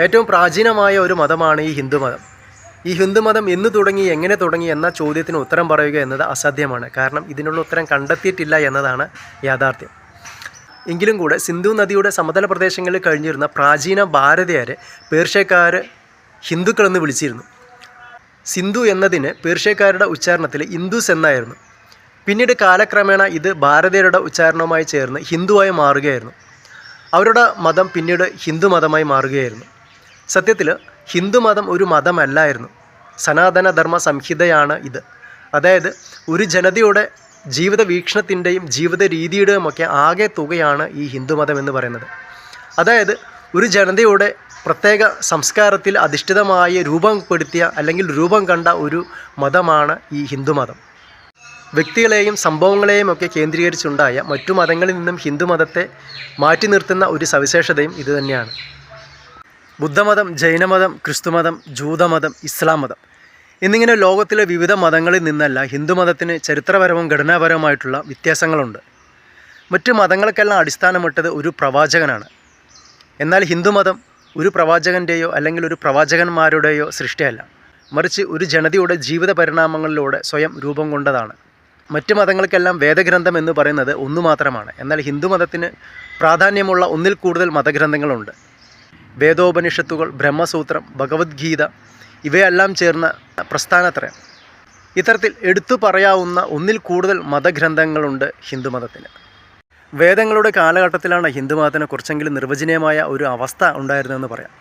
ഏറ്റവും പ്രാചീനമായ ഒരു മതമാണ് ഈ ഹിന്ദുമതം ഈ ഹിന്ദുമതം എന്ന് തുടങ്ങി എങ്ങനെ തുടങ്ങി എന്ന ചോദ്യത്തിന് ഉത്തരം പറയുക എന്നത് അസാധ്യമാണ്. കാരണം ഇതിനുള്ള ഉത്തരം കണ്ടെത്തിയിട്ടില്ല എന്നതാണ് യാഥാർത്ഥ്യം. എങ്കിലും കൂടെ സിന്ധു നദിയുടെ സമതല പ്രദേശങ്ങളിൽ കഴിഞ്ഞിരുന്ന പ്രാചീന ഭാരതീയരെ പേർഷ്യക്കാർ ഹിന്ദുക്കളെന്ന് വിളിച്ചിരുന്നു. സിന്ധു എന്നതിന് പേർഷ്യക്കാരുടെ ഉച്ചാരണത്തിൽ ഇന്ദുസ് എന്നായിരുന്നു. പിന്നീട് കാലക്രമേണ ഇത് ഭാരതീയരുടെ ഉച്ചാരണവുമായി ചേർന്ന് ഹിന്ദുവായി മാറുകയായിരുന്നു. അവരുടെ മതം പിന്നീട് ഹിന്ദു മതമായി മാറുകയായിരുന്നു. സത്യത്തിൽ ഹിന്ദുമതം ഒരു മതമല്ലായിരുന്നു. സനാതനധർമ്മ സംഹിതയാണ് ഇത്. അതായത് ഒരു ജനതയുടെ ജീവിത വീക്ഷണത്തിന്റെയും ജീവിത രീതിയുടെയും ഒക്കെ ആകെ തുകയാണ് ഈ ഹിന്ദുമതം എന്ന് പറയുന്നത്. അതായത് ഒരു ജനതയുടെ പ്രത്യേക സംസ്കാരത്തിൽ അധിഷ്ഠിതമായി രൂപപ്പെടുത്തിയ അല്ലെങ്കിൽ രൂപം കണ്ട ഒരു മതമാണ് ഈ ഹിന്ദുമതം. വ്യക്തികളെയും സംഭവങ്ങളെയും ഒക്കെ കേന്ദ്രീകരിച്ചുണ്ടായ മറ്റു മതങ്ങളിൽ നിന്നും ഹിന്ദുമതത്തെ മാറ്റി നിർത്തുന്ന ഒരു സവിശേഷതയും ഇതുതന്നെയാണ് ബുദ്ധമതം ജൈനമതം ക്രിസ്തുമതം ജൂതമതം ഇസ്ലാം മതം എന്നിങ്ങനെ ലോകത്തിലെ വിവിധ മതങ്ങളിൽ നിന്നല്ല ഹിന്ദുമതത്തിന് ചരിത്രപരവും ഘടനാപരവുമായിട്ടുള്ള വ്യത്യാസങ്ങളുണ്ട്. മറ്റ് മതങ്ങൾക്കെല്ലാം അടിസ്ഥാനമിട്ടത് ഒരു പ്രവാചകനാണ്. എന്നാൽ ഹിന്ദുമതം ഒരു പ്രവാചകന്റെയോ അല്ലെങ്കിൽ ഒരു പ്രവാചകന്മാരുടെയോ സൃഷ്ടിയല്ല. മറിച്ച് ഒരു ജനതയുടെ ജീവിത പരിണാമങ്ങളിലൂടെ സ്വയം രൂപം കൊണ്ടതാണ്. മറ്റ് മതങ്ങൾക്കെല്ലാം വേദഗ്രന്ഥം എന്ന് പറയുന്നത് ഒന്നു മാത്രമാണ് എന്നാൽ ഹിന്ദുമതത്തിന് പ്രാധാന്യമുള്ള ഒന്നിൽ കൂടുതൽ മതഗ്രന്ഥങ്ങളുണ്ട്. വേദോപനിഷത്തുകൾ ബ്രഹ്മസൂത്രം ഭഗവത്ഗീത ഇവയെല്ലാം ചേർന്ന പ്രസ്ഥാനത്രയം. ഇത്തരത്തിൽ എടുത്തു പറയാവുന്ന ഒന്നിൽ കൂടുതൽ മതഗ്രന്ഥങ്ങളുണ്ട് ഹിന്ദുമതത്തിന്. വേദങ്ങളുടെ കാലഘട്ടത്തിലാണ് ഹിന്ദുമതത്തിന് കുറച്ചെങ്കിലും നിർവചനീയമായ ഒരു അവസ്ഥ ഉണ്ടായിരുന്നതെന്ന് പറയാം.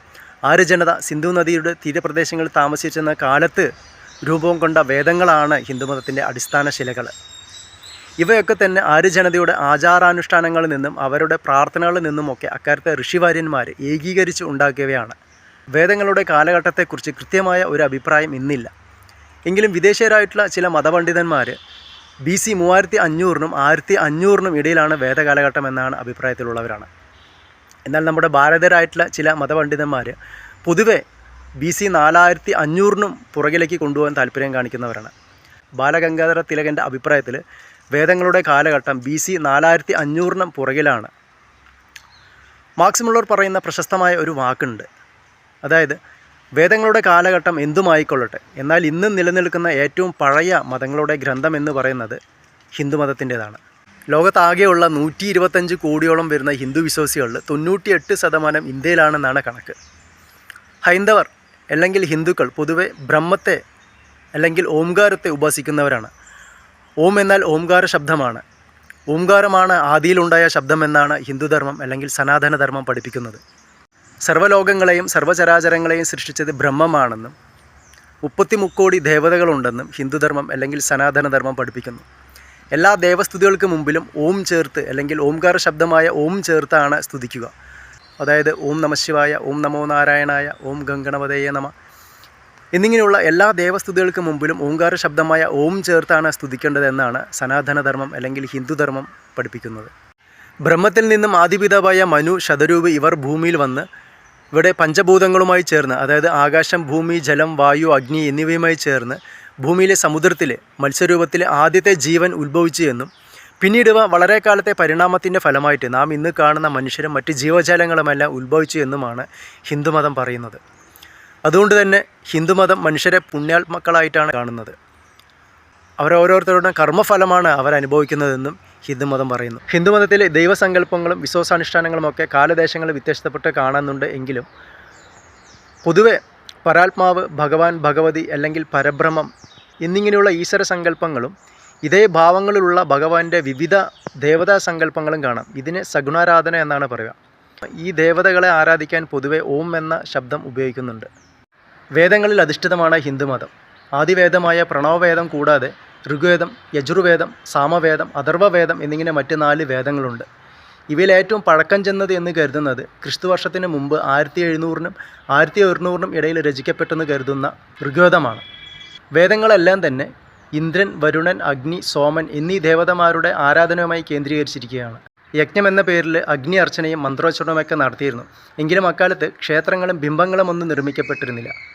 ആര്യ ജനത സിന്ധു നദിയുടെ തീരപ്രദേശങ്ങളിൽ താമസിച്ചിരുന്ന കാലത്ത് രൂപം കൊണ്ട വേദങ്ങളാണ് ഹിന്ദുമതത്തിന്റെ അടിസ്ഥാന ശിലകൾ ഇവയൊക്കെ തന്നെ ആര്യജനതയുടെ ആചാരാനുഷ്ഠാനങ്ങളിൽ നിന്നും അവരുടെ പ്രാർത്ഥനകളിൽ നിന്നുമൊക്കെ അക്കാലത്തെ ഋഷിവാര്യന്മാർ ഏകീകരിച്ച് ഉണ്ടാക്കിയവയാണ്. വേദങ്ങളുടെ കാലഘട്ടത്തെക്കുറിച്ച് കൃത്യമായ ഒരു അഭിപ്രായം ഇന്നില്ല. എങ്കിലും വിദേശീയരായിട്ടുള്ള ചില മതപണ്ഡിതന്മാർ ബി സി മൂവായിരത്തി അഞ്ഞൂറിനും ആയിരത്തി അഞ്ഞൂറിനും ഇടയിലാണ് വേദകാലഘട്ടം എന്നാണ് അഭിപ്രായത്തിലുള്ളവരാണ്. എന്നാൽ നമ്മുടെ ഭാരതരായിട്ടുള്ള ചില മതപണ്ഡിതന്മാർ പൊതുവെ ബി സി നാലായിരത്തി അഞ്ഞൂറിനും പുറകിലേക്ക് കൊണ്ടുപോകാൻ താല്പര്യം കാണിക്കുന്നവരാണ്. ബാലഗംഗാധര തിലകന്റെ അഭിപ്രായത്തിൽ വേദങ്ങളുടെ കാലഘട്ടം ബി സി നാലായിരത്തി അഞ്ഞൂറിനും പുറകിലാണ്. മാക്സിമുള്ളവർ പറയുന്ന പ്രശസ്തമായ ഒരു വാക്കുണ്ട്. അതായത് വേദങ്ങളുടെ കാലഘട്ടം എന്തുമായിക്കൊള്ളട്ടെ എന്നാൽ ഇന്നും നിലനിൽക്കുന്ന ഏറ്റവും പഴയ മതങ്ങളുടെ ഗ്രന്ഥം എന്ന് പറയുന്നത് ഹിന്ദുമതത്തിന്റെതാണ്. ലോകത്താകെയുള്ള നൂറ്റി ഇരുപത്തഞ്ച് കോടിയോളം വരുന്ന ഹിന്ദു വിശ്വാസികളിൽ തൊണ്ണൂറ്റിയെട്ട് ശതമാനം ഇന്ത്യയിലാണെന്നാണ് കണക്ക്. ഹൈന്ദവർ അല്ലെങ്കിൽ ഹിന്ദുക്കൾ പൊതുവെ ബ്രഹ്മത്തെ അല്ലെങ്കിൽ ഓംകാരത്തെ ഉപാസിക്കുന്നവരാണ്. ഓം എന്നാൽ ഓംകാര ശബ്ദമാണ്. ഓംകാരമാണ് ആദിയിലുണ്ടായ ശബ്ദമെന്നാണ് ഹിന്ദുധർമ്മം അല്ലെങ്കിൽ സനാതനധർമ്മം പഠിപ്പിക്കുന്നത്. സർവലോകങ്ങളെയും സർവചരാചരങ്ങളെയും സൃഷ്ടിച്ചത് ബ്രഹ്മമാണെന്നും മുപ്പത്തി മുക്കോടി ദേവതകളുണ്ടെന്നും ഹിന്ദുധർമ്മം അല്ലെങ്കിൽ സനാതനധർമ്മം പഠിപ്പിക്കുന്നു. എല്ലാ ദേവസ്തുതികൾക്ക് മുമ്പിലും ഓം ചേർത്ത് അല്ലെങ്കിൽ ഓംകാര ശബ്ദമായ ഓം ചേർത്താണ് സ്തുതിക്കുക. അതായത് ഓം നമശിവായ ഓം നമോ നാരായണായ ഓം ഗംഗണപതയെ നമ എന്നിങ്ങനെയുള്ള എല്ലാ ദേവസ്തുതികൾക്ക് മുമ്പിലും ഓങ്കാര ശബ്ദമായ ഓം ചേർത്താണ് സ്തുതിക്കേണ്ടതെന്നാണ് സനാതനധർമ്മം അല്ലെങ്കിൽ ഹിന്ദുധർമ്മം പഠിപ്പിക്കുന്നത്. ബ്രഹ്മത്തിൽ നിന്നും ആദിപിതാവായ മനു ശതരൂപ് ഇവർ ഭൂമിയിൽ വന്ന് ഇവിടെ പഞ്ചഭൂതങ്ങളുമായി ചേർന്ന് അതായത് ആകാശം ഭൂമി ജലം വായു അഗ്നി എന്നിവയുമായി ചേർന്ന് ഭൂമിയിലെ സമുദ്രത്തിലെ മത്സ്യരൂപത്തിലെ ആദ്യത്തെ ജീവൻ ഉത്ഭവിച്ചു എന്നും പിന്നീട് വളരെ കാലത്തെ പരിണാമത്തിന്റെ ഫലമായിട്ട് നാം ഇന്ന് കാണുന്ന മനുഷ്യരും മറ്റ് ജീവജാലങ്ങളുമെല്ലാം ഉത്ഭവിച്ചു എന്നുമാണ് ഹിന്ദുമതം പറയുന്നത്. അതുകൊണ്ട് തന്നെ ഹിന്ദുമതം മനുഷ്യരെ പുണ്യാത്മക്കളായിട്ടാണ് കാണുന്നത്. അവരോരോരുത്തരുടെ കർമ്മഫലമാണ് അവരനുഭവിക്കുന്നതെന്നും ഹിന്ദുമതം പറയുന്നു. ഹിന്ദുമതത്തിലെ ദൈവസങ്കല്പങ്ങളും വിശ്വാസാനുഷ്ഠാനങ്ങളും ഒക്കെ കാലദേശങ്ങളിൽ വ്യത്യസ്തപ്പെട്ട് കാണുന്നുണ്ട് എങ്കിലും പൊതുവെ പരാത്മാവ് ഭഗവാൻ ഭഗവതി അല്ലെങ്കിൽ പരബ്രഹ്മം എന്നിങ്ങനെയുള്ള ഈശ്വര സങ്കല്പങ്ങളും ഇതേ ഭാവങ്ങളിലുള്ള ഭഗവാന്റെ വിവിധ ദേവതാ സങ്കല്പങ്ങളും കാണാം. ഇതിനെ സഗുണാരാധന എന്നാണ് പറയുക. ഈ ദേവതകളെ ആരാധിക്കാൻ പൊതുവെ ഓം എന്ന ശബ്ദം ഉപയോഗിക്കുന്നുണ്ട്. വേദങ്ങളിൽ അധിഷ്ഠിതമാണ് ഹിന്ദുമതം ആദിവേദമായ പ്രണവവേദം കൂടാതെ ഋഗ്വേദം യജുർവേദം സാമവേദം അഥർവവേദം എന്നിങ്ങനെ മറ്റ് നാല് വേദങ്ങളുണ്ട്. ഇവയിൽ ഏറ്റവും പഴക്കം ചെന്നത് എന്ന് കരുതുന്നത് ക്രിസ്തുവർഷത്തിന് മുമ്പ് ആയിരത്തി എഴുന്നൂറിനും ആയിരത്തി ഒരുന്നൂറിനും ഇടയിൽ രചിക്കപ്പെട്ടെന്ന് കരുതുന്ന ഋഗ്വേദമാണ്. വേദങ്ങളെല്ലാം തന്നെ ഇന്ദ്രൻ വരുണൻ അഗ്നി സോമൻ എന്നീ ദേവതമാരുടെ ആരാധനയുമായി കേന്ദ്രീകരിച്ചിരിക്കുകയാണ്. യജ്ഞം എന്ന പേരിൽ അഗ്നി അർച്ചനയും മന്ത്രോച്ചരണവുമൊക്കെ നടത്തിയിരുന്നു. എങ്കിലും അക്കാലത്ത് ക്ഷേത്രങ്ങളും ബിംബങ്ങളും ഒന്നും നിർമ്മിക്കപ്പെട്ടിരുന്നില്ല.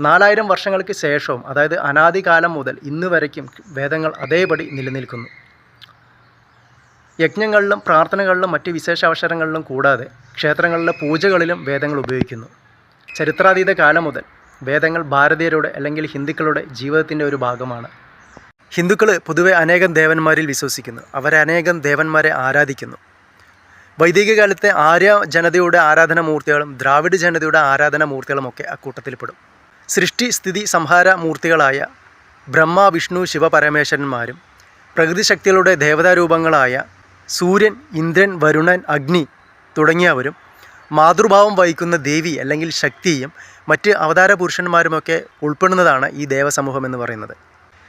നാലായിരം വർഷങ്ങൾക്ക് ശേഷവും അതായത് അനാദികാലം മുതൽ ഇന്ന് വരയ്ക്കും വേദങ്ങൾ അതേപടി നിലനിൽക്കുന്നു. യജ്ഞങ്ങളിലും പ്രാർത്ഥനകളിലും മറ്റ് വിശേഷാവസരങ്ങളിലും കൂടാതെ ക്ഷേത്രങ്ങളിലെ പൂജകളിലും വേദങ്ങൾ ഉപയോഗിക്കുന്നു. ചരിത്രാതീത കാലം മുതൽ വേദങ്ങൾ ഭാരതീയരുടെ അല്ലെങ്കിൽ ഹിന്ദുക്കളുടെ ജീവിതത്തിന്റെ ഒരു ഭാഗമാണ്. ഹിന്ദുക്കൾ പൊതുവെ അനേകം ദേവന്മാരിൽ വിശ്വസിക്കുന്നു. അവരനേകം ദേവന്മാരെ ആരാധിക്കുന്നു. വൈദിക കാലത്തെ ആര്യ ജനതയുടെ ആരാധന മൂർത്തികളും ദ്രാവിഡ ജനതയുടെ ആരാധന മൂർത്തികളും ഒക്കെ അക്കൂട്ടത്തിൽപ്പെടും. സൃഷ്ടി സ്ഥിതി സംഹാര മൂർത്തികളായ ബ്രഹ്മ വിഷ്ണു ശിവപരമേശ്വരന്മാരും പ്രകൃതിശക്തികളുടെ ദേവതാരൂപങ്ങളായ സൂര്യൻ ഇന്ദ്രൻ വരുണൻ അഗ്നി തുടങ്ങിയവരും മാതൃഭാവം വഹിക്കുന്ന ദേവി അല്ലെങ്കിൽ ശക്തിയും മറ്റ് അവതാര പുരുഷന്മാരുമൊക്കെ ഉൾപ്പെടുന്നതാണ് ഈ ദേവസമൂഹം എന്ന് പറയുന്നത്.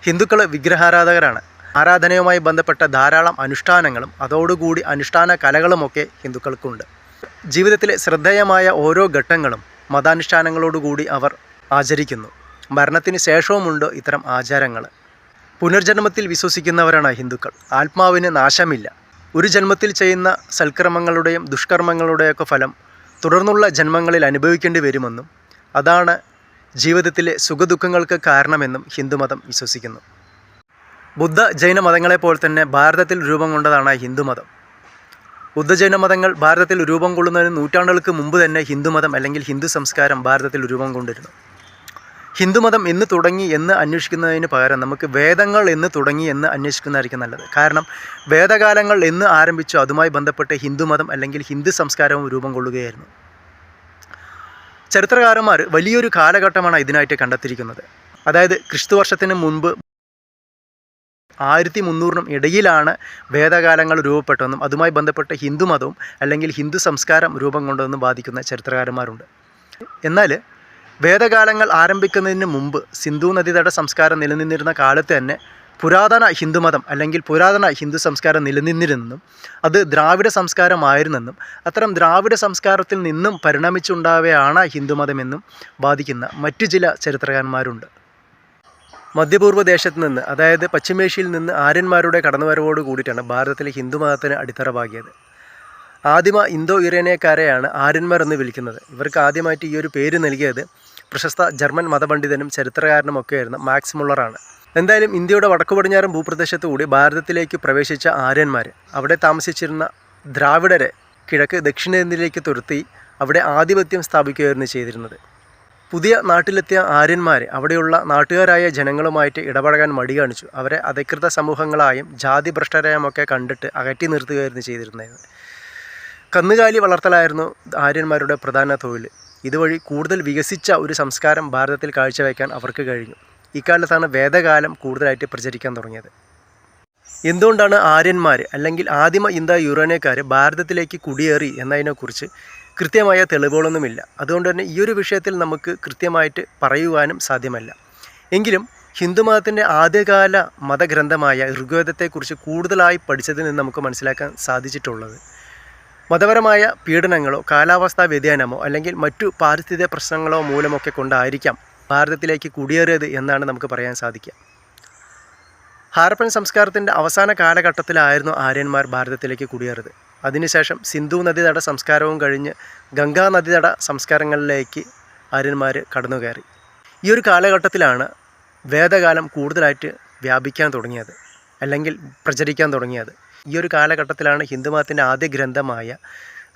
ഹിന്ദുക്കൾ വിഗ്രഹാരാധകരാണ്. ആരാധനയുമായി ബന്ധപ്പെട്ട ധാരാളം അനുഷ്ഠാനങ്ങളും അതോടുകൂടി അനുഷ്ഠാന കലകളുമൊക്കെ ഹിന്ദുക്കൾക്കുണ്ട്. ജീവിതത്തിലെ ശ്രദ്ധേയമായ ഓരോ ഘട്ടങ്ങളും മതാനുഷ്ഠാനങ്ങളോടുകൂടി അവർ ആചരിക്കുന്നു. മരണത്തിന് ശേഷവുമുണ്ട് ഇത്തരം ആചാരങ്ങൾ. പുനർജന്മത്തിൽ വിശ്വസിക്കുന്നവരാണ് ഹിന്ദുക്കൾ. ആത്മാവിന് നാശമില്ല. ഒരു ജന്മത്തിൽ ചെയ്യുന്ന സൽക്കർമ്മങ്ങളുടെയും ദുഷ്കർമ്മങ്ങളുടെയൊക്കെ ഫലം തുടർന്നുള്ള ജന്മങ്ങളിൽ അനുഭവിക്കേണ്ടി വരുമെന്നും അതാണ് ജീവിതത്തിലെ സുഖദുഃഖങ്ങൾക്ക് കാരണമെന്നും ഹിന്ദുമതം വിശ്വസിക്കുന്നു. ബുദ്ധ ജൈന മതങ്ങളെപ്പോലെ തന്നെ ഭാരതത്തിൽ രൂപം കൊണ്ടതാണ് ഹിന്ദുമതം ബുദ്ധ ജൈന മതങ്ങൾ ഭാരതത്തിൽ രൂപം കൊള്ളുന്നതിന് നൂറ്റാണ്ടുകൾക്ക് മുമ്പ് തന്നെ ഹിന്ദുമതം അല്ലെങ്കിൽ ഹിന്ദു സംസ്കാരം ഭാരതത്തിൽ രൂപം കൊണ്ടിരുന്നു. ഹിന്ദുമതം എന്ന് തുടങ്ങി എന്ന് അന്വേഷിക്കുന്നതിന് പകരം നമുക്ക് വേദങ്ങൾ എന്ന് തുടങ്ങി എന്ന് അന്വേഷിക്കുന്നതായിരിക്കും നല്ലത്. കാരണം വേദകാലങ്ങൾ എന്ന് ആരംഭിച്ചു അതുമായി ബന്ധപ്പെട്ട് ഹിന്ദുമതം അല്ലെങ്കിൽ ഹിന്ദു സംസ്കാരവും രൂപം കൊള്ളുകയായിരുന്നു. ചരിത്രകാരന്മാർ വലിയൊരു കാലഘട്ടമാണ് ഇതിനായിട്ട് കണ്ടെത്തിയിരിക്കുന്നത്. അതായത് ക്രിസ്തു വർഷത്തിന് മുൻപ് ആയിരത്തി മുന്നൂറിനും ഇടയിലാണ് വേദകാലങ്ങൾ രൂപപ്പെട്ടതെന്നും അതുമായി ബന്ധപ്പെട്ട് ഹിന്ദുമതവും അല്ലെങ്കിൽ ഹിന്ദു സംസ്കാരം രൂപം കൊണ്ടതെന്നും ബാധിക്കുന്ന ചരിത്രകാരന്മാരുണ്ട്. എന്നാൽ വേദകാലങ്ങൾ ആരംഭിക്കുന്നതിന് മുമ്പ് സിന്ധു നദീതട സംസ്കാരം നിലനിന്നിരുന്ന കാലത്ത് തന്നെ പുരാതന ഹിന്ദുമതം അല്ലെങ്കിൽ പുരാതന ഹിന്ദു സംസ്കാരം നിലനിന്നിരുന്നെന്നും അത് ദ്രാവിഡ സംസ്കാരമായിരുന്നെന്നും അത്തരം ദ്രാവിഡ സംസ്കാരത്തിൽ നിന്നും പരിണമിച്ചുണ്ടാവുകയാണ് ഹിന്ദുമതമെന്നും ബാധിക്കുന്ന മറ്റു ചില ചരിത്രകാരന്മാരുണ്ട്. മധ്യപൂർവ ദേശത്ത് നിന്ന് അതായത് പശ്ചിമേഷ്യയിൽ നിന്ന് ആര്യന്മാരുടെ കടന്നുവരവോട് കൂടിയിട്ടാണ് ഭാരതത്തിലെ ഹിന്ദുമതത്തിന് അടിത്തറ പാകിയത് ആദിമ ഇന്തോ ഇറേനിയക്കാരെയാണ് ആര്യന്മാർ എന്ന് വിളിക്കുന്നത്. ഇവർക്ക് ആദ്യമായിട്ട് ഈ ഒരു പേര് നൽകിയത് പ്രശസ്ത ജർമ്മൻ മതപണ്ഡിതനും ചരിത്രകാരനും ഒക്കെയായിരുന്ന മാക്സ് മുള്ളറാണ്. എന്തായാലും ഇന്ത്യയുടെ വടക്കു പടിഞ്ഞാറൻ ഭൂപ്രദേശത്തു കൂടി ഭാരതത്തിലേക്ക് പ്രവേശിച്ച ആര്യന്മാർ അവിടെ താമസിച്ചിരുന്ന ദ്രാവിഡരെ കിഴക്ക് ദക്ഷിണേന്ത്യയിലേക്ക് തുരത്തി അവിടെ ആധിപത്യം സ്ഥാപിക്കുകയായിരുന്നു ചെയ്തിരുന്നത്. പുതിയ നാട്ടിലെത്തിയ ആര്യന്മാർ അവിടെയുള്ള നാട്ടുകാരായ ജനങ്ങളുമായിട്ട് ഇടപഴകാൻ മടി കാണിച്ചു. അവരെ അധികൃത സമൂഹങ്ങളായും ജാതി ഭ്രഷ്ടരായുമൊക്കെ കണ്ടിട്ട് അകറ്റി നിർത്തുകയായിരുന്നു ചെയ്തിരുന്നത്. കന്നുകാലി വളർത്തലായിരുന്നു ആര്യന്മാരുടെ പ്രധാന തൊഴിൽ ഇതുവഴി കൂടുതൽ വികസിച്ച ഒരു സംസ്കാരം ഭാരതത്തിൽ കാഴ്ചവെക്കാൻ അവർക്ക് കഴിഞ്ഞു. ഇക്കാലത്താണ് വേദകാലം കൂടുതലായിട്ട് പ്രചരിക്കാൻ തുടങ്ങിയത്. എന്തുകൊണ്ടാണ് ആര്യന്മാർ അല്ലെങ്കിൽ ആദിമ ഇന്ത യുറേനിയക്കാർ ഭാരതത്തിലേക്ക് കുടിയേറി എന്നതിനെക്കുറിച്ച് കൃത്യമായ തെളിവുകളൊന്നുമില്ല. അതുകൊണ്ട് തന്നെ ഈ ഒരു വിഷയത്തിൽ നമുക്ക് കൃത്യമായിട്ട് പറയുവാനും സാധ്യമല്ല. എങ്കിലും ഹിന്ദുമതത്തിന്റെ ആദ്യകാല മതഗ്രന്ഥമായ ഋഗ്വേദത്തെക്കുറിച്ച് കൂടുതലായി പഠിച്ചതിൽ നിന്ന് നമുക്ക് മനസ്സിലാക്കാൻ സാധിച്ചിട്ടുള്ളത് മതപരമായ പീഡനങ്ങളോ കാലാവസ്ഥാ വ്യതിയാനമോ അല്ലെങ്കിൽ മറ്റു പാരിസ്ഥിതിക പ്രശ്നങ്ങളോ മൂലമൊക്കെ കൊണ്ടായിരിക്കാം ഭാരതത്തിലേക്ക് കുടിയേറിയത് എന്നാണ് നമുക്ക് പറയാൻ സാധിക്കുക. ഹാരപ്പൻ സംസ്കാരത്തിന്റെ അവസാന കാലഘട്ടത്തിലായിരുന്നു ആര്യന്മാർ ഭാരതത്തിലേക്ക് കുടിയേറിയത്. അതിനുശേഷം സിന്ധു നദീതട സംസ്കാരവും കഴിഞ്ഞ് ഗംഗാ നദീതട സംസ്കാരങ്ങളിലേക്ക് ആര്യന്മാർ കടന്നു കയറി ഈ ഒരു കാലഘട്ടത്തിലാണ് വേദകാലം കൂടുതലായിട്ട് വ്യാപിക്കാൻ തുടങ്ങിയത് അല്ലെങ്കിൽ പ്രചരിക്കാൻ തുടങ്ങിയത്. ഈ ഒരു കാലഘട്ടത്തിലാണ് ഹിന്ദുമതത്തിന്റെ ആദ്യ ഗ്രന്ഥമായ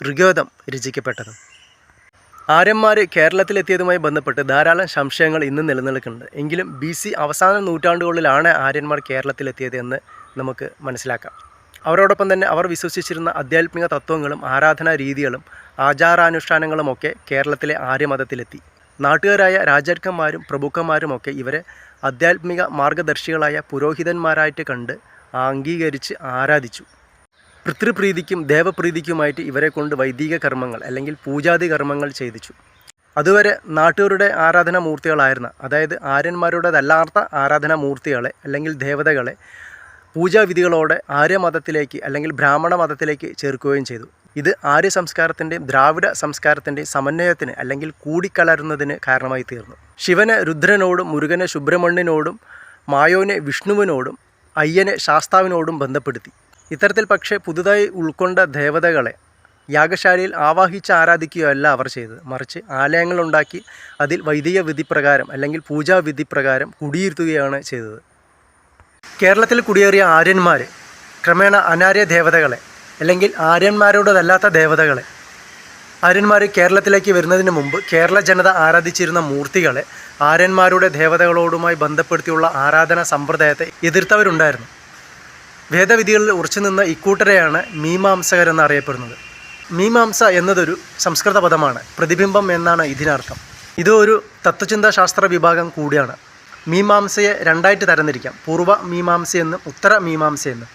ഋഗ്വേദം രചിക്കപ്പെട്ടത്. ആര്യന്മാർ കേരളത്തിലെത്തിയതുമായി ബന്ധപ്പെട്ട് ധാരാളം സംശയങ്ങൾ ഇന്നും നിലനിൽക്കുന്നുണ്ട്. എങ്കിലും ബി സി അവസാന നൂറ്റാണ്ടുകളിലാണ് ആര്യന്മാർ കേരളത്തിലെത്തിയത് എന്ന് നമുക്ക് മനസ്സിലാക്കാം. അവരോടൊപ്പം തന്നെ അവർ വിശ്വസിച്ചിരുന്ന ആധ്യാത്മിക തത്വങ്ങളും ആരാധനാ രീതികളും ആചാരാനുഷ്ഠാനങ്ങളുമൊക്കെ കേരളത്തിലെ ആര്യമതത്തിലെത്തി. നാട്ടുകാരായ രാജാക്കന്മാരും പ്രഭുക്കന്മാരുമൊക്കെ ഇവരെ ആധ്യാത്മിക മാർഗദർശികളായ പുരോഹിതന്മാരായിട്ട് കണ്ട് അംഗീകരിച്ച് ആരാധിച്ചു. പിതൃപ്രീതിക്കും ദേവപ്രീതിക്കുമായിട്ട് ഇവരെ കൊണ്ട് വൈദിക കർമ്മങ്ങൾ അല്ലെങ്കിൽ പൂജാതി കർമ്മങ്ങൾ ചെയ്തിച്ചു. അതുവരെ നാട്ടുകാരുടെ ആരാധനാ മൂർത്തികളായിരുന്ന അതായത് ആര്യന്മാരുടേതല്ലാത്ത ആരാധനാ മൂർത്തികളെ അല്ലെങ്കിൽ ദേവതകളെ പൂജാവിധികളോടെ ആര്യമതത്തിലേക്ക് അല്ലെങ്കിൽ ബ്രാഹ്മണ മതത്തിലേക്ക് ചേർക്കുകയും ചെയ്തു. ഇത് ആര്യ സംസ്കാരത്തിന്റെയും ദ്രാവിഡ സംസ്കാരത്തിന്റെയും സമന്വയത്തിന് അല്ലെങ്കിൽ കൂടിക്കലരുന്നതിന് കാരണമായി തീർന്നു. ശിവനെ രുദ്രനോടും മുരുകനെ സുബ്രഹ്മണ്യനോടും മായോനെ വിഷ്ണുവിനോടും അയ്യനെ ശാസ്താവിനോടും ബന്ധപ്പെടുത്തി. ഇത്തരത്തിൽ പക്ഷേ പുതുതായി ഉൾക്കൊണ്ട ദേവതകളെ യാഗശാലയിൽ ആവാഹിച്ച് ആരാധിക്കുകയല്ല അവർ ചെയ്തത്. മറിച്ച് ആലയങ്ങളുണ്ടാക്കി അതിൽ വൈദിക വിധിപ്രകാരം അല്ലെങ്കിൽ പൂജാവിധി പ്രകാരം കുടിയിരുത്തുകയാണ് ചെയ്തത്. കേരളത്തിൽ കുടിയേറിയ ആര്യന്മാർ ക്രമേണ അനാര്യ ദേവതകളെ അല്ലെങ്കിൽ ആര്യന്മാരോടതല്ലാത്ത ദേവതകളെ ആര്യന്മാർ കേരളത്തിലേക്ക് വരുന്നതിന് മുമ്പ് കേരള ജനത ആരാധിച്ചിരുന്ന മൂർത്തികളെ ആര്യന്മാരുടെ ദേവതകളോടുമായി ബന്ധപ്പെടുത്തിയുള്ള ആരാധന സമ്പ്രദായത്തെ എതിർത്തവരുണ്ടായിരുന്നു. വേദവിധികളിൽ ഉറച്ചുനിന്ന ഇക്കൂട്ടരെയാണ് മീമാംസകരെന്ന് അറിയപ്പെടുന്നത് മീമാംസ എന്നതൊരു സംസ്കൃത പദമാണ് പ്രതിബിംബം എന്നാണ് ഇതിനർത്ഥം. ഇത് ഒരു തത്വചിന്താശാസ്ത്ര വിഭാഗം കൂടിയാണ്. മീമാംസയെ രണ്ടായിട്ട് തരംതിരിക്കാം പൂർവ മീമാംസയെന്നും ഉത്തര മീമാംസയെന്നും.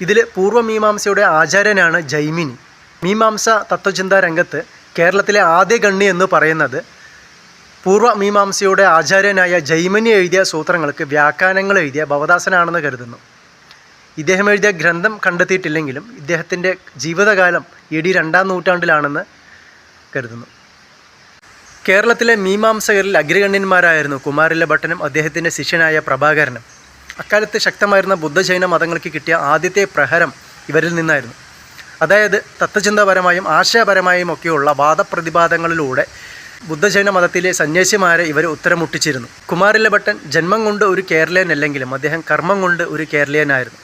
ഇതിൽ പൂർവ മീമാംസയുടെ ആചാര്യനാണ് ജൈമിനി. മീമാംസ തത്വചിന്താ രംഗത്ത് കേരളത്തിലെ ആദ്യ ഗണ്ണി എന്ന് പറയുന്നത് പൂർവ മീമാംസയുടെ ആചാര്യനായ ജൈമനി എഴുതിയ സൂത്രങ്ങൾക്ക് വ്യാഖ്യാനങ്ങൾ എഴുതിയ ഭവദാസനാണെന്ന് കരുതുന്നു. ഇദ്ദേഹം എഴുതിയ ഗ്രന്ഥം കണ്ടെത്തിയിട്ടില്ലെങ്കിലും ഇദ്ദേഹത്തിന്റെ ജീവിതകാലം ഇ ഡി രണ്ടാം നൂറ്റാണ്ടിലാണെന്ന് കരുതുന്നു. കേരളത്തിലെ മീമാംസകരിൽ അഗ്രഗണ്യന്മാരായിരുന്നു കുമാരില ഭട്ടനും അദ്ദേഹത്തിന്റെ ശിഷ്യനായ പ്രഭാകരനും. അക്കാലത്ത് ശക്തമായിരുന്ന ബുദ്ധജൈന മതങ്ങൾക്ക് കിട്ടിയ ആദ്യത്തെ പ്രഹരം ഇവരിൽ നിന്നായിരുന്നു. അതായത് തത്വചിന്താപരമായും ആശയപരമായും ഒക്കെയുള്ള വാദപ്രതിവാദങ്ങളിലൂടെ ബുദ്ധജൈന മതത്തിലെ സന്യാസിമാരെ ഇവർ ഉത്തരമുട്ടിച്ചിരുന്നു. കുമാരിലഭട്ടൻ ജന്മം കൊണ്ട് ഒരു കേരളീയനല്ലെങ്കിലും അദ്ദേഹം കർമ്മം കൊണ്ട് ഒരു കേരളീയനായിരുന്നു.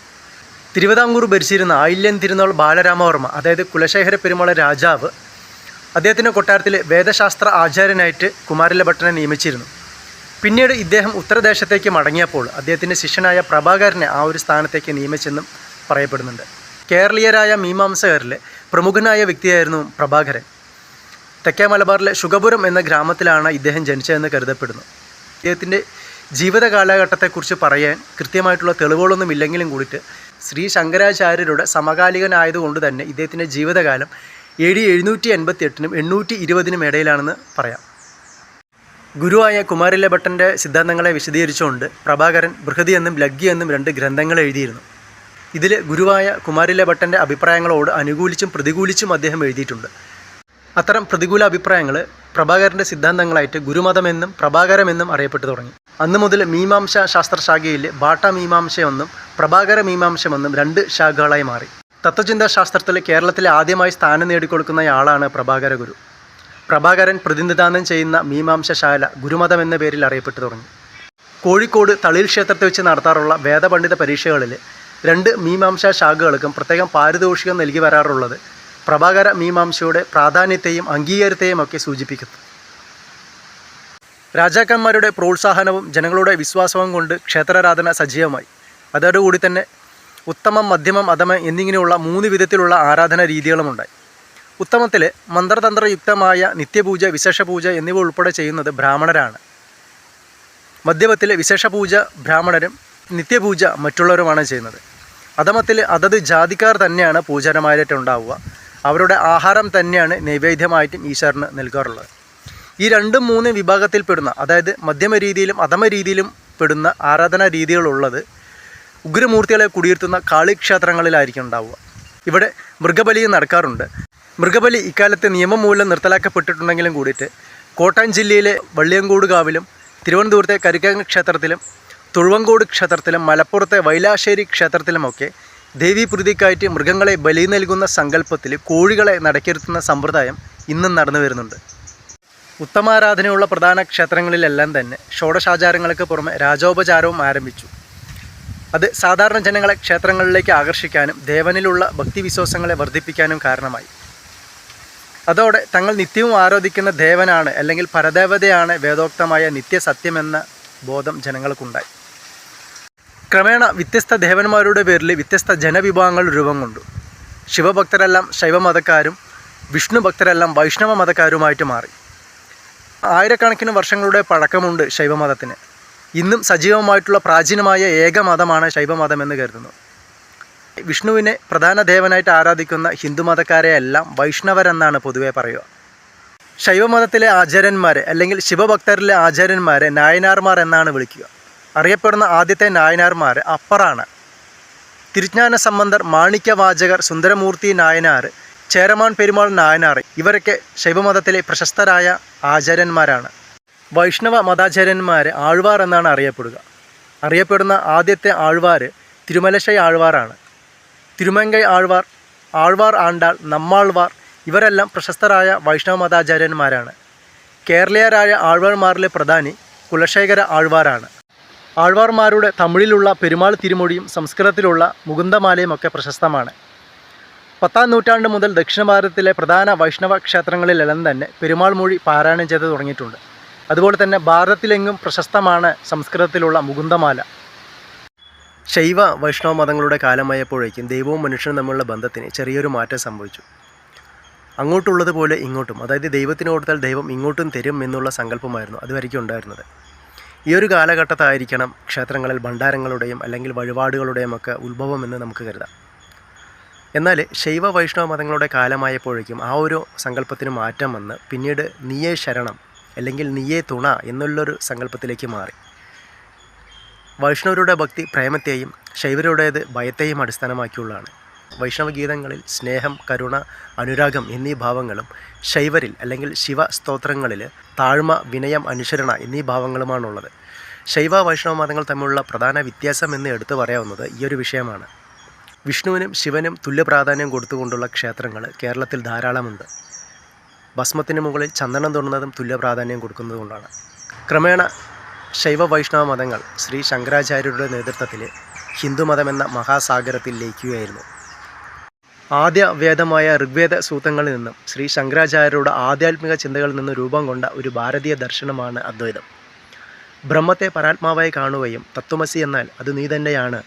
തിരുവിതാംകൂർ ഭരിച്ചിരുന്ന ആയില്യൻ തിരുനാൾ ബാലരാമവർമ്മ അതായത് കുലശേഖര പെരുമാള രാജാവ് അദ്ദേഹത്തിന്റെ കൊട്ടാരത്തിൽ വേദശാസ്ത്ര ആചാര്യനായിട്ട് കുമാരിലഭട്ടനെ നിയമിച്ചിരുന്നു. പിന്നീട് ഇദ്ദേഹം ഉത്തരദേശത്തേക്ക് മടങ്ങിയപ്പോൾ അദ്ദേഹത്തിന്റെ ശിഷ്യനായ പ്രഭാകരനെ ആ ഒരു സ്ഥാനത്തേക്ക് നിയമിച്ചെന്നും പറയപ്പെടുന്നുണ്ട്. കേരളീയരായ മീമാംസകരിലെ പ്രമുഖനായ വ്യക്തിയായിരുന്നു പ്രഭാകരൻ. തെക്കേ മലബാറിലെ ശുഗപുരം എന്ന ഗ്രാമത്തിലാണ് ഇദ്ദേഹം ജനിച്ചതെന്ന് കരുതപ്പെടുന്നു. ഇദ്ദേഹത്തിന്റെ ജീവിത കാലഘട്ടത്തെക്കുറിച്ച് പറയാൻ കൃത്യമായിട്ടുള്ള തെളിവുകളൊന്നും ഇല്ലെങ്കിലും കൂടിയിട്ട് ശ്രീ ശങ്കരാചാര്യരുടെ സമകാലികനായതുകൊണ്ട് തന്നെ ഇദ്ദേഹത്തിന്റെ ജീവിതകാലം എ ഡി എഴുന്നൂറ്റി എൺപത്തി എട്ടിനും എണ്ണൂറ്റി ഇരുപതിനും ഇടയിലാണെന്ന് പറയാം. ഗുരുവായ കുമാരിലെ ഭട്ടന്റെ സിദ്ധാന്തങ്ങളെ വിശദീകരിച്ചുകൊണ്ട് പ്രഭാകരൻ ബൃഹതി എന്നും ലഗ്ഗി എന്നും രണ്ട് ഗ്രന്ഥങ്ങൾ എഴുതിയിരുന്നു. ഇതിൽ ഗുരുവായ കുമാരിലെ ഭട്ടന്റെ അഭിപ്രായങ്ങളോട് അനുകൂലിച്ചും പ്രതികൂലിച്ചും അദ്ദേഹം എഴുതിയിട്ടുണ്ട്. അത്തരം പ്രതികൂല അഭിപ്രായങ്ങൾ പ്രഭാകരന്റെ സിദ്ധാന്തങ്ങളായിട്ട് ഗുരുമതമെന്നും പ്രഭാകരമെന്നും അറിയപ്പെട്ടു തുടങ്ങി. അന്നു മുതൽ മീമാംസ ശാസ്ത്രശാഖയിൽ ബാട്ട മീമാംസയെന്നും പ്രഭാകര മീമാംസമെന്നും രണ്ട് ശാഖകളായി മാറി. തത്വചിന്താ ശാസ്ത്രത്തിൽ കേരളത്തിലെ ആദ്യമായി സ്ഥാനം നേടിക്കൊടുക്കുന്നയാളാണ് പ്രഭാകര ഗുരു. പ്രഭാകരൻ പ്രതിനിധാനം ചെയ്യുന്ന മീമാംസശാല ഗുരുമതം എന്ന പേരിൽ അറിയപ്പെട്ടു തുടങ്ങി. കോഴിക്കോട് തളിയിൽ ക്ഷേത്രത്തിൽ വെച്ച് നടത്താറുള്ള വേദപണ്ഡിത പരീക്ഷകളിൽ രണ്ട് മീമാംസ ശാഖകൾക്കും പ്രത്യേകം പാരിതോഷികം നൽകി വരാറുള്ളത് പ്രഭാകര മീമാംസയുടെ പ്രാധാന്യത്തെയും അംഗീകാരത്തെയും ഒക്കെ സൂചിപ്പിക്കുന്നു. രാജാക്കന്മാരുടെ പ്രോത്സാഹനവും ജനങ്ങളുടെ വിശ്വാസവും കൊണ്ട് ക്ഷേത്രാരാധന സജീവമായി. അതോടുകൂടി തന്നെ ഉത്തമം മധ്യമം അധമം എന്നിങ്ങനെയുള്ള മൂന്ന് വിധത്തിലുള്ള ആരാധന രീതികളുമുണ്ടായി ഉത്തമത്തിൽ മന്ത്രതന്ത്രയുക്തമായ നിത്യപൂജ വിശേഷപൂജ എന്നിവ ഉൾപ്പെടെ ചെയ്യുന്നത് ബ്രാഹ്മണരാണ്. മധ്യമത്തിലെ വിശേഷപൂജ ബ്രാഹ്മണരും നിത്യപൂജ മറ്റുള്ളവരുമാണ് ചെയ്യുന്നത്. അധമത്തിൽ അതത് ജാതിക്കാർ തന്നെയാണ് പൂജാരമായിട്ട് ഉണ്ടാവുക അവരുടെ ആഹാരം തന്നെയാണ് നൈവേദ്യമായിട്ടും ഈശ്വരന് നൽകാറുള്ളത്. ഈ രണ്ടും മൂന്ന് വിഭാഗത്തിൽപ്പെടുന്ന അതായത് മധ്യമ രീതിയിലും അധമ രീതിയിലും പെടുന്ന ആരാധനാ രീതികളുള്ളത് ഉഗ്രമൂർത്തികളെ കുടിയിരുത്തുന്ന കാളിക്ഷേത്രങ്ങളിലായിരിക്കും ഉണ്ടാവുക. ഇവിടെ മൃഗബലിയും നടക്കാറുണ്ട്. മൃഗബലി ഇക്കാലത്ത് നിയമം മൂലം നിർത്തലാക്കപ്പെട്ടിട്ടുണ്ടെങ്കിലും കൂടിയിട്ട് കോട്ടയം ജില്ലയിലെ വള്ളിയങ്കോട് കാവിലും തിരുവനന്തപുരത്തെ കരിക്കങ്ങ് ക്ഷേത്രത്തിലും തുഴുവങ്കോട് ക്ഷേത്രത്തിലും മലപ്പുറത്തെ വൈലാശ്ശേരി ക്ഷേത്രത്തിലുമൊക്കെ ദേവി പ്രതിക്കായിട്ട് മൃഗങ്ങളെ ബലി നൽകുന്ന സങ്കല്പത്തിൽ കോഴികളെ നടക്കിരുത്തുന്ന സമ്പ്രദായം ഇന്നും നടന്നു വരുന്നുണ്ട്. ഉത്തമാരാധനയുള്ള പ്രധാന ക്ഷേത്രങ്ങളിലെല്ലാം തന്നെ ഷോഡശാചാരങ്ങൾക്ക് പുറമെ രാജോപചാരവും ആരംഭിച്ചു. അത് സാധാരണ ജനങ്ങളെ ക്ഷേത്രങ്ങളിലേക്ക് ആകർഷിക്കാനും ദേവനിലുള്ള ഭക്തിവിശ്വാസങ്ങളെ വർദ്ധിപ്പിക്കാനും കാരണമായി. അതോടെ തങ്ങൾ നിത്യവും ആരാധിക്കുന്ന ദേവനാണ് അല്ലെങ്കിൽ പരദേവതയാണ് വേദോക്തമായ നിത്യസത്യമെന്ന ബോധം ജനങ്ങൾക്കുണ്ടായി. ക്രമേണ വ്യത്യസ്ത ദേവന്മാരുടെ പേരിൽ വ്യത്യസ്ത ജനവിഭാഗങ്ങൾ രൂപം കൊണ്ടു ശിവഭക്തരെല്ലാം ശൈവമതക്കാരും വിഷ്ണു ഭക്തരെല്ലാം വൈഷ്ണവ മതക്കാരുമായിട്ട് മാറി. ആയിരക്കണക്കിന് വർഷങ്ങളുടെ പഴക്കമുണ്ട് ശൈവമതത്തിന്. ഇന്നും സജീവമായിട്ടുള്ള പ്രാചീനമായ ഏക മതമാണ് ശൈവമതം എന്ന് കരുതുന്നു. വിഷ്ണുവിനെ പ്രധാന ദേവനായിട്ട് ആരാധിക്കുന്ന ഹിന്ദുമതക്കാരെ എല്ലാം വൈഷ്ണവരെന്നാണ് പൊതുവെ പറയുക. ശൈവമതത്തിലെ ആചാര്യന്മാരെ അല്ലെങ്കിൽ ശിവഭക്തരിലെ ആചാര്യന്മാരെ നായനാർമാർ എന്നാണ് വിളിക്കുക. അറിയപ്പെടുന്ന ആദ്യത്തെ നായനാർമാർ അപ്പറാണ്. തിരുജ്ഞാന സംബന്ധർ മാണിക്യവാചകർ സുന്ദരമൂർത്തി നായനാർ ചേരമാൻ പെരുമാൾ നായനാർ ഇവരൊക്കെ ശൈവമതത്തിലെ പ്രശസ്തരായ ആചാര്യന്മാരാണ്. വൈഷ്ണവ മതാചാര്യന്മാർ ആഴ്വാർ എന്നാണ് അറിയപ്പെടുക. അറിയപ്പെടുന്ന ആദ്യത്തെ ആഴ്വാർ തിരുമലശൈ ആഴ്വാറാണ്. തിരുമങ്കൈ ആഴ്വാർ ആഴ്വാർ ആണ്ടാൾ നമ്മാൾവാർ ഇവരെല്ലാം പ്രശസ്തരായ വൈഷ്ണവ മതാചാര്യന്മാരാണ്. കേരളീയരായ ആഴ്വാർമാരിലെ പ്രധാനി കുലശേഖര ആഴ്വാറാണ്. ആഴ്വാർമാരുടെ തമിഴിലുള്ള പെരുമാൾ തിരുമൊഴിയും സംസ്കൃതത്തിലുള്ള മുകുന്ദമാലയും ഒക്കെ പ്രശസ്തമാണ്. പത്താം നൂറ്റാണ്ട് മുതൽ ദക്ഷിണ ഭാരതത്തിലെ പ്രധാന വൈഷ്ണവ ക്ഷേത്രങ്ങളിലെല്ലാം തന്നെ പെരുമാൾ മൊഴി പാരായണം ചെയ്ത് തുടങ്ങിയിട്ടുണ്ട്. അതുപോലെ തന്നെ ഭാരതത്തിലെങ്ങും പ്രശസ്തമാണ് സംസ്കൃതത്തിലുള്ള മുകുന്ദമാല. ശൈവ വൈഷ്ണവ മതങ്ങളുടെ കാലമായപ്പോഴേക്കും ദൈവവും മനുഷ്യനും തമ്മിലുള്ള ബന്ധത്തിന് ചെറിയൊരു മാറ്റം സംഭവിച്ചു. അങ്ങോട്ടുള്ളതുപോലെ ഇങ്ങോട്ടും അതായത് ദൈവത്തിന് കൊടുത്താൽ ദൈവം ഇങ്ങോട്ടും തരും എന്നുള്ള സങ്കല്പമായിരുന്നു അതുവരെയ്ക്കും ഉണ്ടായിരുന്നത്. ഈ ഒരു കാലഘട്ടത്തായിരിക്കണം ക്ഷേത്രങ്ങളിൽ ഭണ്ഡാരങ്ങളുടെയും അല്ലെങ്കിൽ വഴിപാടുകളുടെയും ഒക്കെ ഉത്ഭവം എന്ന് നമുക്ക് കരുതാം. എന്നാൽ ശൈവ വൈഷ്ണവ മതങ്ങളുടെ കാലമായപ്പോഴേക്കും ആ ഒരു സങ്കല്പത്തിന് മാറ്റം വന്ന് പിന്നീട് നീയേ ശരണം അല്ലെങ്കിൽ നീയേ തുണ എന്നുള്ളൊരു സങ്കല്പത്തിലേക്ക് മാറി. വൈഷ്ണവരുടെ ഭക്തി പ്രേമത്തെയും ശൈവരുടേത് ഭയത്തെയും അടിസ്ഥാനമാക്കിയുള്ളതാണ്. വൈഷ്ണവ ഗീതങ്ങളിൽ സ്നേഹം കരുണ അനുരാഗം എന്നീ ഭാവങ്ങളും ശൈവരിൽ അല്ലെങ്കിൽ ശിവ സ്തോത്രങ്ങളിൽ താഴ്മ വിനയം അനുസരണ എന്നീ ഭാവങ്ങളുമാണുള്ളത്. ശൈവ വൈഷ്ണവ മതങ്ങൾ തമ്മിലുള്ള പ്രധാന വ്യത്യാസം എന്ന് എടുത്തു പറയാവുന്നത് ഈ ഒരു വിഷയമാണ്. വിഷ്ണുവിനും ശിവനും തുല്യ പ്രാധാന്യം കൊടുത്തുകൊണ്ടുള്ള ക്ഷേത്രങ്ങൾ കേരളത്തിൽ ധാരാളമുണ്ട്. ഭസ്മത്തിന് മുകളിൽ ചന്ദനം തൊടുന്നതും തുല്യ പ്രാധാന്യം കൊടുക്കുന്നതുകൊണ്ടാണ് ക്രമേണ ശൈവ വൈഷ്ണവ മതങ്ങൾ ശ്രീ ശങ്കരാചാര്യരുടെ നേതൃത്വത്തിൽ ഹിന്ദുമതമെന്ന മഹാസാഗരത്തിൽ ലയിക്കുകയായിരുന്നു. ആദ്യ വേദമായ ഋഗ്വേദ സൂത്രങ്ങളിൽ നിന്നും ശ്രീ ശങ്കരാചാര്യരുടെ ആധ്യാത്മിക ചിന്തകളിൽ നിന്നും രൂപം കൊണ്ട ഒരു ഭാരതീയ ദർശനമാണ് അദ്വൈതം. ബ്രഹ്മത്തെ പരാത്മാവായി കാണുകയും തത്വമസി എന്നാൽ അത് നീ തന്നെയാണ്.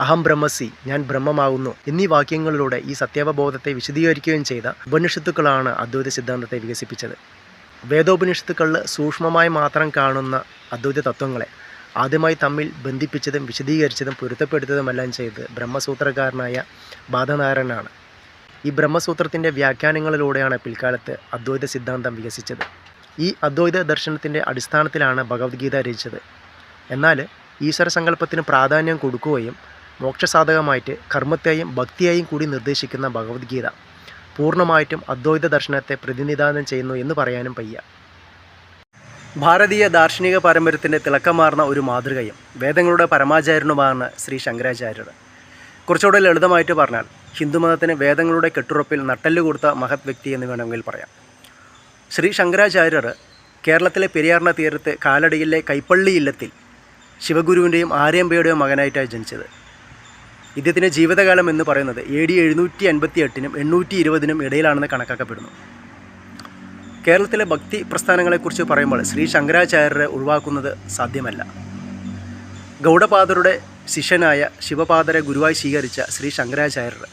അഹം ബ്രഹ്മസി ഞാൻ ബ്രഹ്മമാകുന്നു എന്നീ വാക്യങ്ങളിലൂടെ ഈ സത്യാവബോധത്തെ വിശദീകരിക്കുകയും ചെയ്ത ഉപനിഷത്തുക്കളാണ് അദ്വൈത സിദ്ധാന്തത്തെ വികസിപ്പിച്ചത്. വേദോപനിഷത്തുക്കളിൽ സൂക്ഷ്മമായി മാത്രം കാണുന്ന അദ്വൈത തത്വങ്ങളെ ആദ്യമായി തമ്മിൽ ബന്ധിപ്പിച്ചതും വിശദീകരിച്ചതും പൊരുത്തപ്പെടുത്തതുമെല്ലാം ചെയ്ത് ബ്രഹ്മസൂത്രകാരനായ ബാധനാരായണനാണ് ഈ ബ്രഹ്മസൂത്രത്തിന്റെ വ്യാഖ്യാനങ്ങളിലൂടെയാണ് പിൽക്കാലത്ത് അദ്വൈത സിദ്ധാന്തം വികസിച്ചത്. ഈ അദ്വൈത ദർശനത്തിന്റെ അടിസ്ഥാനത്തിലാണ് ഭഗവത്ഗീത രചിച്ചത്. എന്നാൽ ഈശ്വര സങ്കല്പത്തിന് പ്രാധാന്യം കൊടുക്കുകയും മോക്ഷസാധകമായിട്ട് കർമ്മത്തെയും ഭക്തിയെയും കൂടി നിർദ്ദേശിക്കുന്ന ഭഗവത്ഗീത പൂർണമായിട്ടും അദ്വൈത ദർശനത്തെ പ്രതിനിധാനം ചെയ്യുന്നു എന്ന് പറയാനും വയ്യ ഭാരതീയ ദാർശനിക പാരമ്പര്യത്തിന്റെ തിളക്കമാർന്ന ഒരു മാതൃകയും വേദങ്ങളുടെ പരമാചാര്യനുമാണ് ശ്രീ ശങ്കരാചാര്യർ. കുറച്ചുകൂടെ ലളിതമായിട്ട് പറഞ്ഞാൽ ഹിന്ദുമതത്തിന് വേദങ്ങളുടെ കെട്ടുറപ്പിൽ നട്ടൽ കൊടുത്ത മഹത് വ്യക്തി എന്ന് വേണമെങ്കിൽ പറയാം. ശ്രീ ശങ്കരാചാര്യർ കേരളത്തിലെ പെരിയാറിന തീരത്ത് കാലടിയിലെ കൈപ്പള്ളി ഇല്ലത്തിൽ ശിവഗുരുവിന്റെയും ആര്യമ്പയുടെയും മകനായിട്ടാണ് ജനിച്ചത്. ഇദ്ദേഹത്തിന്റെ ജീവിതകാലം എന്ന് പറയുന്നത് എ ഡി എഴുന്നൂറ്റി അൻപത്തി എട്ടിനും എണ്ണൂറ്റി ഇരുപതിനും ഇടയിലാണെന്ന് കണക്കാക്കപ്പെടുന്നു. കേരളത്തിലെ ഭക്തി പ്രസ്ഥാനങ്ങളെക്കുറിച്ച് പറയുമ്പോൾ ശ്രീ ശങ്കരാചാര്യരെ ഒഴിവാക്കുന്നത് സാധ്യമല്ല. ഗൗഡപാദരുടെ ശിഷ്യനായ ശിവപാദരെ ഗുരുവായി സ്വീകരിച്ച ശ്രീ ശങ്കരാചാര്യർ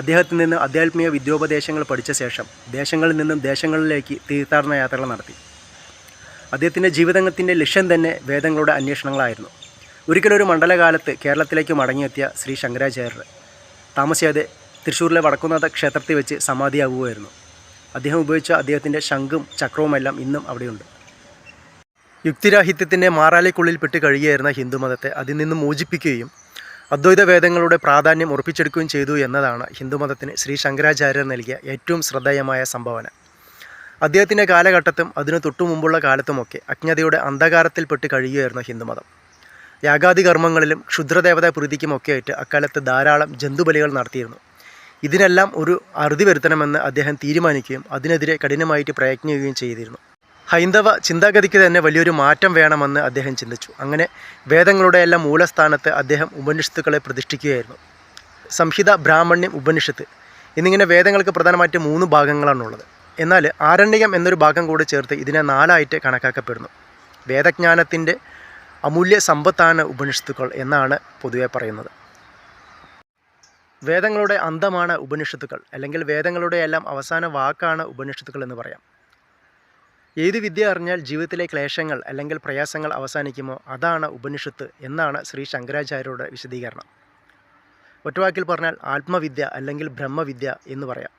അദ്ദേഹത്തിൽ നിന്ന് ആധ്യാത്മിക വിദ്യോപദേശങ്ങൾ പഠിച്ച ശേഷം ദേശങ്ങളിൽ നിന്നും ദേശങ്ങളിലേക്ക് തീർത്ഥാടന യാത്രകൾ നടത്തി. അദ്ദേഹത്തിന്റെ ജീവിതത്തിന്റെ ലക്ഷ്യം തന്നെ വേദങ്ങളുടെ അന്വേഷണങ്ങളായിരുന്നു. ഒരിക്കലൊരു മണ്ഡലകാലത്ത് കേരളത്തിലേക്ക് മടങ്ങിയെത്തിയ ശ്രീ ശങ്കരാചാര്യർ താമസിയാതെ തൃശ്ശൂരിലെ വടക്കുന്നാഥ ക്ഷേത്രത്തിൽ വെച്ച് സമാധിയാവുകയായിരുന്നു. അദ്ദേഹം ഉപയോഗിച്ച അദ്ദേഹത്തിന്റെ ശംഖും ചക്രവുമെല്ലാം ഇന്നും അവിടെയുണ്ട്. യുക്തിരാഹിത്യത്തിന്റെ മാറാലിക്കുള്ളിൽ പെട്ട് കഴിയുകയായിരുന്ന ഹിന്ദുമതത്തെ അതിൽ നിന്നും മോചിപ്പിക്കുകയും അദ്വൈത വേദങ്ങളുടെ പ്രാധാന്യം ഉറപ്പിച്ചെടുക്കുകയും ചെയ്തു എന്നതാണ് ഹിന്ദുമതത്തിന് ശ്രീ ശങ്കരാചാര്യർ നൽകിയ ഏറ്റവും ശ്രദ്ധേയമായ സംഭാവന. അദ്ദേഹത്തിന്റെ കാലഘട്ടത്തും അതിനു തൊട്ടു മുമ്പുള്ള കാലത്തുമൊക്കെ അജ്ഞതയുടെ അന്ധകാരത്തിൽപ്പെട്ട് കഴിയുകയായിരുന്നു ഹിന്ദുമതം. യാഗാദി കർമ്മങ്ങളിലും ക്ഷുദ്രദേവതാ പ്രീതിക്കുമൊക്കെയായിട്ട് അക്കാലത്ത് ധാരാളം ജന്തുബലികൾ നടത്തിയിരുന്നു. ഇതിനെല്ലാം ഒരു അറുതി വരുത്തണമെന്ന് അദ്ദേഹം തീരുമാനിക്കുകയും അതിനെതിരെ കഠിനമായിട്ട് പ്രയത്നിക്കുകയും ചെയ്തിരുന്നു. ഹൈന്ദവ ചിന്താഗതിക്ക് തന്നെ വലിയൊരു മാറ്റം വേണമെന്ന് അദ്ദേഹം ചിന്തിച്ചു. അങ്ങനെ വേദങ്ങളുടെ എല്ലാം മൂലസ്ഥാനത്ത് അദ്ദേഹം ഉപനിഷത്തുക്കളെ പ്രതിഷ്ഠിക്കുകയായിരുന്നു. സംഹിത ബ്രാഹ്മണ്യം ഉപനിഷത്ത് എന്നിങ്ങനെ വേദങ്ങൾക്ക് പ്രധാനമായിട്ട് മൂന്ന് ഭാഗങ്ങളാണുള്ളത്. എന്നാൽ ആരണ്യം എന്നൊരു ഭാഗം കൂടി ചേർത്ത് ഇതിനെ നാലായിട്ട് കണക്കാക്കപ്പെടുന്നു. വേദജ്ഞാനത്തിന്റെ അമൂല്യ സമ്പത്താണ് ഉപനിഷത്തുക്കൾ എന്നാണ് പൊതുവെ പറയുന്നത്. വേദങ്ങളുടെ അന്തമാണ് ഉപനിഷത്തുക്കൾ അല്ലെങ്കിൽ വേദങ്ങളുടെ എല്ലാം അവസാന വാക്കാണ് ഉപനിഷത്തുക്കൾ എന്ന് പറയാം. ഏത് വിദ്യ അറിഞ്ഞാൽ ജീവിതത്തിലെ ക്ലേശങ്ങൾ അല്ലെങ്കിൽ പ്രയാസങ്ങൾ അവസാനിക്കുമോ അതാണ് ഉപനിഷത്ത് എന്നാണ് ശ്രീ ശങ്കരാചാര്യരുടെ വിശദീകരണം. ഒറ്റവാക്കിൽ പറഞ്ഞാൽ ആത്മവിദ്യ അല്ലെങ്കിൽ ബ്രഹ്മവിദ്യ എന്ന് പറയാം.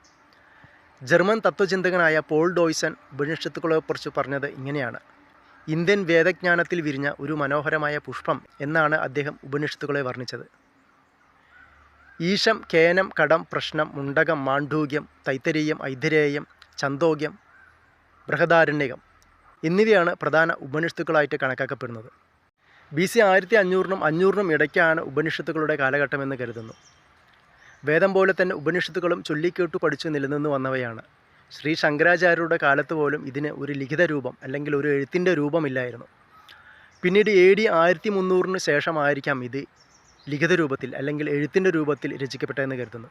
ജർമ്മൻ തത്വചിന്തകനായ പോൾ ഡോയ്സൺ ഉപനിഷത്തുക്കളെക്കുറിച്ച് പറഞ്ഞത് ഇങ്ങനെയാണ്. ഇന്ത്യൻ വേദജ്ഞാനത്തിൽ വിരിഞ്ഞ ഒരു മനോഹരമായ പുഷ്പം എന്നാണ് അദ്ദേഹം ഉപനിഷത്തുക്കളെ വർണിച്ചത്. ഈശം കേനം കടം പ്രശ്നം മുണ്ടകം മാണ്ഡൂക്യം തൈത്തരീയം ഐതിരേയം ചന്തോക്യം ബൃഹദാരണ്യകം എന്നിവയാണ് പ്രധാന ഉപനിഷത്തുക്കളായിട്ട് കണക്കാക്കപ്പെടുന്നത്. ബി സി ആയിരത്തി അഞ്ഞൂറിനും അഞ്ഞൂറിനും ഇടയ്ക്കാണ് ഉപനിഷത്തുക്കളുടെ കാലഘട്ടമെന്ന് കരുതുന്നു. വേദം പോലെ തന്നെ ഉപനിഷത്തുക്കളും ചൊല്ലിക്കേട്ടു പഠിച്ചു നിലനിന്ന് വന്നവയാണ്. ശ്രീ ശങ്കരാചാര്യരുടെ കാലത്ത് പോലും ഇതിന് ഒരു ലിഖിത രൂപം അല്ലെങ്കിൽ ഒരു എഴുത്തിന്റെ രൂപമില്ലായിരുന്നു. പിന്നീട് എ ഡി ആയിരത്തി മുന്നൂറിന് ശേഷമായിരിക്കാം ഇത്. ലിഖിത രൂപത്തിൽ അല്ലെങ്കിൽ എഴുത്തിന്റെ രൂപത്തിൽ രചിക്കപ്പെട്ടതെന്ന് കരുതുന്നു.